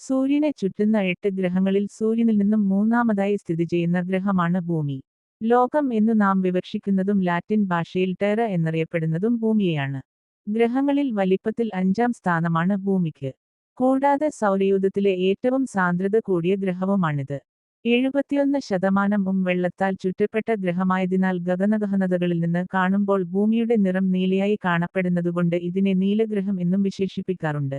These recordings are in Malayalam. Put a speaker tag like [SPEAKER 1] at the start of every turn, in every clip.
[SPEAKER 1] സൂര്യനെ ചുറ്റുന്ന എട്ട് ഗ്രഹങ്ങളിൽ സൂര്യനിൽ നിന്നും മൂന്നാമതായി സ്ഥിതി ചെയ്യുന്ന ഗ്രഹമാണ് ഭൂമി. ലോകം എന്നു നാം വിവക്ഷിക്കുന്നതും ലാറ്റിൻ ഭാഷയിൽ ടെറ എന്നറിയപ്പെടുന്നതും ഭൂമിയെയാണ്. ഗ്രഹങ്ങളിൽ വലിപ്പത്തിൽ അഞ്ചാം സ്ഥാനമാണ് ഭൂമിക്ക്. കൂടാതെ സൗരയൂഥത്തിലെ ഏറ്റവും സാന്ദ്രത കൂടിയ ഗ്രഹവുമാണിത്. എഴുപത്തിയൊന്ന് ശതമാനവും വെള്ളത്താൽ ചുറ്റപ്പെട്ട ഗ്രഹമായതിനാൽ ഗഗനഗഹനതകളിൽ നിന്ന് കാണുമ്പോൾ ഭൂമിയുടെ നിറം നീലയായി കാണപ്പെടുന്നതുകൊണ്ട് ഇതിനെ നീലഗ്രഹം എന്നും വിശേഷിപ്പിക്കാറുണ്ട്.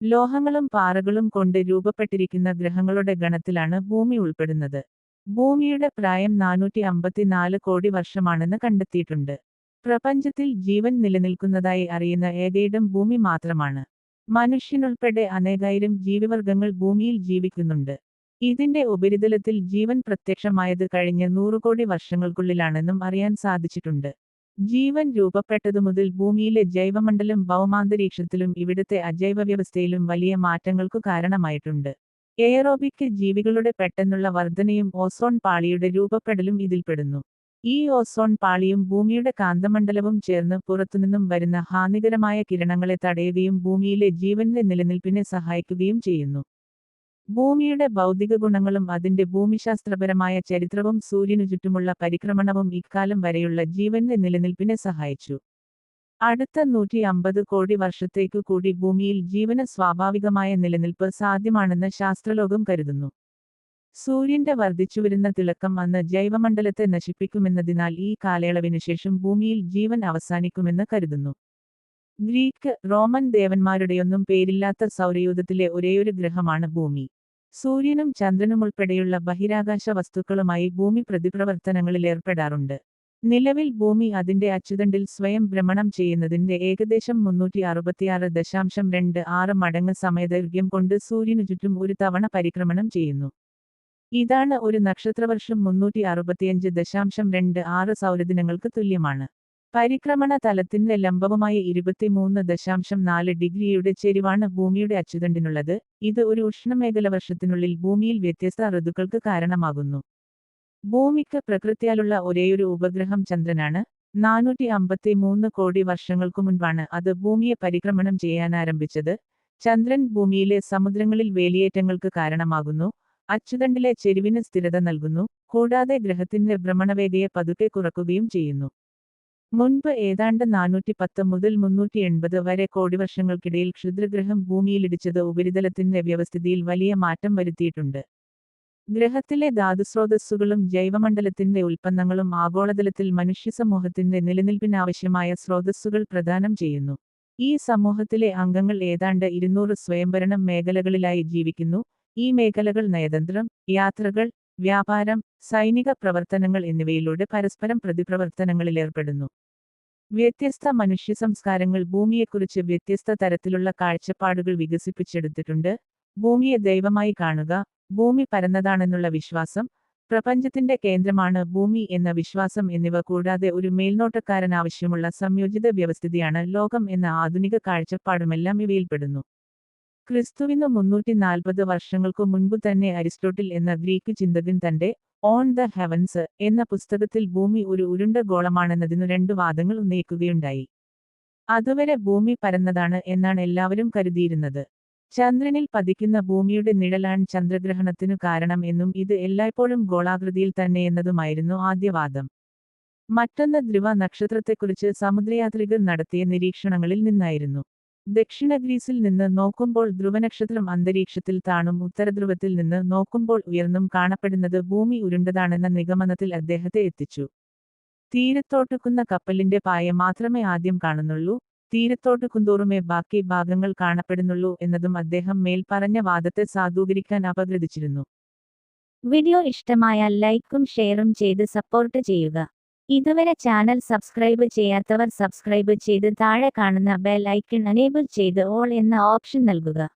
[SPEAKER 1] ലോഹങ്ങളും പാറകളും കൊണ്ട് രൂപപ്പെട്ടിരിക്കുന്ന ഗ്രഹങ്ങളുടെ ഗണത്തിലാണ് ഭൂമി ഉൾപ്പെടുന്നത്. ഭൂമിയുടെ പ്രായം നാനൂറ്റി അമ്പത്തിനാല് കോടി വർഷമാണെന്ന് കണ്ടെത്തിയിട്ടുണ്ട്. പ്രപഞ്ചത്തിൽ ജീവൻ നിലനിൽക്കുന്നതായി അറിയുന്ന ഏകയിടം ഭൂമി മാത്രമാണ്. മനുഷ്യനുൾപ്പെടെ അനേകായിരം ജീവിവർഗങ്ങൾ ഭൂമിയിൽ ജീവിക്കുന്നുണ്ട്. ഇതിന്റെ ഉപരിതലത്തിൽ ജീവൻ പ്രത്യക്ഷമായത് കഴിഞ്ഞ നൂറുകോടി വർഷങ്ങൾക്കുള്ളിലാണെന്നും അറിയാൻ സാധിച്ചിട്ടുണ്ട്. ജീവൻ രൂപപ്പെട്ടതു മുതൽ ഭൂമിയിലെ ജൈവമണ്ഡലം ഭൗമാന്തരീക്ഷത്തിലും ഇവിടുത്തെ അജൈവ വ്യവസ്ഥയിലും വലിയ മാറ്റങ്ങൾക്കു കാരണമായിട്ടുണ്ട്. എയറോബിക് ജീവികളുടെ പെട്ടെന്നുള്ള വർധനയും ഓസോൺ പാളിയുടെ രൂപപ്പെടലും ഇതിൽപ്പെടുന്നു. ഈ ഓസോൺ പാളിയും ഭൂമിയുടെ കാന്തമണ്ഡലവും ചേർന്ന് പുറത്തുനിന്നും വരുന്ന ഹാനികരമായ കിരണങ്ങളെ തടയുകയും ഭൂമിയിലെ ജീവന്റെ നിലനിൽപ്പിനെ സഹായിക്കുകയും ചെയ്യുന്നു. ഭൂമിയുടെ ഭൗതിക ഗുണങ്ങളും അതിന്റെ ഭൂമിശാസ്ത്രപരമായ ചരിത്രവും സൂര്യനു ചുറ്റുമുള്ള പരിക്രമണവും ഇക്കാലം വരെയുള്ള ജീവന്റെ നിലനിൽപ്പിനെ സഹായിച്ചു. അടുത്ത നൂറ്റി അമ്പത് കോടി വർഷത്തേക്കു കൂടി ഭൂമിയിൽ ജീവന സ്വാഭാവികമായ നിലനിൽപ്പ് സാധ്യമാണെന്ന് ശാസ്ത്രലോകം കരുതുന്നു. സൂര്യന്റെ വർദ്ധിച്ചുവരുന്ന തിളക്കം അന്ന് ജൈവമണ്ഡലത്തെ നശിപ്പിക്കുമെന്നതിനാൽ ഈ കാലയളവിനുശേഷം ഭൂമിയിൽ ജീവൻ അവസാനിക്കുമെന്ന് കരുതുന്നു. ഗ്രീക്ക് റോമൻ ദേവന്മാരുടെയൊന്നും പേരില്ലാത്ത സൗരയൂഥത്തിലെ ഒരേയൊരു ഗ്രഹമാണ് ഭൂമി. സൂര്യനും ചന്ദ്രനും ഉൾപ്പെടെയുള്ള ബഹിരാകാശ വസ്തുക്കളുമായി ഭൂമി പ്രതിപ്രവർത്തനങ്ങളിൽ ഏർപ്പെടാറുണ്ട്. നിലവിൽ ഭൂമി അതിന്റെ അച്ചുതണ്ടിൽ സ്വയം ഭ്രമണം ചെയ്യുന്നതിന്റെ ഏകദേശം മുന്നൂറ്റി അറുപത്തിയാറ് ദശാംശം രണ്ട് ആറ് മടങ്ങ് സമയദൈർഘ്യം കൊണ്ട് സൂര്യനു ചുറ്റും ഒരു തവണ പരിക്രമണം ചെയ്യുന്നു. ഇതാണ് ഒരു നക്ഷത്രവർഷം മുന്നൂറ്റി അറുപത്തിയഞ്ച് ദശാംശം രണ്ട് ആറ് സൗരദിനങ്ങൾക്ക് തുല്യമാണ്. പരിക്രമണ തലത്തിന്റെ ലംബവുമായ ഇരുപത്തിമൂന്ന് ദശാംശം നാല് ഡിഗ്രിയുടെ ചെരിവാണ് ഭൂമിയുടെ അച്ചുതണ്ടിനുള്ളത്. ഇത് ഒരു ഉഷ്ണമേഖല വർഷത്തിനുള്ളിൽ ഭൂമിയിൽ വ്യത്യസ്ത ഋതുക്കൾക്ക് കാരണമാകുന്നു. ഭൂമിക്ക് പ്രകൃതിയാലുള്ള ഒരേയൊരു ഉപഗ്രഹം ചന്ദ്രനാണ്. നാനൂറ്റി അമ്പത്തി മൂന്ന് കോടി വർഷങ്ങൾക്കു മുൻപാണ് അത് ഭൂമിയെ പരിക്രമണം ചെയ്യാൻ ആരംഭിച്ചത്. ചന്ദ്രൻ ഭൂമിയിലെ സമുദ്രങ്ങളിൽ വേലിയേറ്റങ്ങൾക്ക് കാരണമാകുന്നു. അച്ചുതണ്ടിലെ ചെരിവിന് സ്ഥിരത നൽകുന്നു. കൂടാതെ ഗ്രഹത്തിന്റെ ഭ്രമണവേഗയെ പതുക്കെ കുറക്കുകയും ചെയ്യുന്നു. മുൻപ് ഏതാണ്ട് നാനൂറ്റി പത്ത് മുതൽ മുന്നൂറ്റി എൺപത് വരെ കോടി വർഷങ്ങൾക്കിടയിൽ ക്ഷുദ്രഗ്രഹം ഭൂമിയിലിടിച്ചത് ഉപരിതലത്തിന്റെ വ്യവസ്ഥിതിയിൽ വലിയ മാറ്റം വരുത്തിയിട്ടുണ്ട്. ഗ്രഹത്തിലെ ധാതുസ്രോതസ്സുകളും ജൈവമണ്ഡലത്തിന്റെ ഉൽപ്പന്നങ്ങളും ആഗോളതലത്തിൽ മനുഷ്യസമൂഹത്തിന്റെ നിലനിൽപ്പിനാവശ്യമായ സ്രോതസ്സുകൾ പ്രദാനം ചെയ്യുന്നു. ഈ സമൂഹത്തിലെ അംഗങ്ങൾ ഏതാണ്ട് ഇരുന്നൂറ് സ്വയംഭരണം മേഖലകളിലായി ജീവിക്കുന്നു. ഈ മേഖലകൾ നയതന്ത്രം യാത്രകൾ വ്യാപാരം സൈനിക പ്രവർത്തനങ്ങൾ എന്നിവയിലൂടെ പരസ്പരം പ്രതിപ്രവർത്തനങ്ങളിലേർപ്പെടുന്നു വ്യത്യസ്ത മനുഷ്യ സംസ്കാരങ്ങൾ ഭൂമിയെക്കുറിച്ച് വ്യത്യസ്ത തരത്തിലുള്ള കാഴ്ചപ്പാടുകൾ വികസിപ്പിച്ചെടുത്തിട്ടുണ്ട്. ഭൂമിയെ ദൈവമായി കാണുക ഭൂമി പരന്നതാണെന്നുള്ള വിശ്വാസം പ്രപഞ്ചത്തിന്റെ കേന്ദ്രമാണ് ഭൂമി എന്ന വിശ്വാസം എന്നിവ കൂടാതെ ഒരു മേൽനോട്ടക്കാരൻ ആവശ്യമുള്ള സംയോജിത വ്യവസ്ഥിതിയാണ് ലോകം എന്ന ആധുനിക കാഴ്ചപ്പാടുമെല്ലാം ഇവയിൽപ്പെടുന്നു. ക്രിസ്തുവിന് മുന്നൂറ്റി നാൽപ്പത് വർഷങ്ങൾക്കു മുൻപ് തന്നെ അരിസ്റ്റോട്ടിൽ എന്ന ഗ്രീക്ക് ചിന്തകൻ തന്റെ ഓൺ ദ ഹെവൻസ് എന്ന പുസ്തകത്തിൽ ഭൂമി ഒരു ഉരുണ്ട ഗോളമാണെന്നതിനു രണ്ടു വാദങ്ങൾ ഉന്നയിക്കുകയുണ്ടായി. അതുവരെ ഭൂമി പരന്നതാണ് എന്നാണ് എല്ലാവരും കരുതിയിരുന്നത്. ചന്ദ്രനിൽ പതിക്കുന്ന ഭൂമിയുടെ നിഴലാണ് ചന്ദ്രഗ്രഹണത്തിനു കാരണം എന്നും ഇത് എല്ലായ്പ്പോഴും ഗോളാകൃതിയിൽ തന്നെ എന്നതുമായിരുന്നു ആദ്യവാദം മറ്റൊന്ന് ധ്രുവ നക്ഷത്രത്തെക്കുറിച്ച് സമുദ്രയാത്രികർ നടത്തിയ നിരീക്ഷണങ്ങളിൽ നിന്നായിരുന്നു. ദക്ഷിണ ഗ്രീസിൽ നിന്ന് നോക്കുമ്പോൾ ധ്രുവനക്ഷത്രം അന്തരീക്ഷത്തിൽ താണും ഉത്തരധ്രുവത്തിൽ നിന്ന് നോക്കുമ്പോൾ ഉയർന്നും കാണപ്പെടുന്നത് ഭൂമി ഉരുണ്ടതാണെന്ന നിഗമനത്തിൽ അദ്ദേഹത്തെ എത്തിച്ചു. തീരത്തോട്ടുക്കുന്ന കപ്പലിന്റെ പായ മാത്രമേ ആദ്യം കാണുന്നുള്ളൂ തീരത്തോട്ട് കുന്തോറുമേ ബാക്കി ഭാഗങ്ങൾ കാണപ്പെടുന്നുള്ളൂ എന്നതും അദ്ദേഹം മേൽപ്പറഞ്ഞ വാദത്തെ സാധൂകരിക്കാൻ അപഗ്രഥിച്ചിരുന്നു.
[SPEAKER 2] വീഡിയോ ഇഷ്ടമായാൽ ലൈക്കും ഷെയറും ചെയ്ത് സപ്പോർട്ട് ചെയ്യുക. ഇതുവരെ ചാനൽ സബ്സ്ക്രൈബ് ചെയ്യാത്തവർ സബ്സ്ക്രൈബ് ചെയ്ത് താഴെ കാണുന്ന ബെൽ ഐക്കൺ അനേബിൾ ചെയ്ത് ഓൾ എന്ന ഓപ്ഷൻ നൽകുക.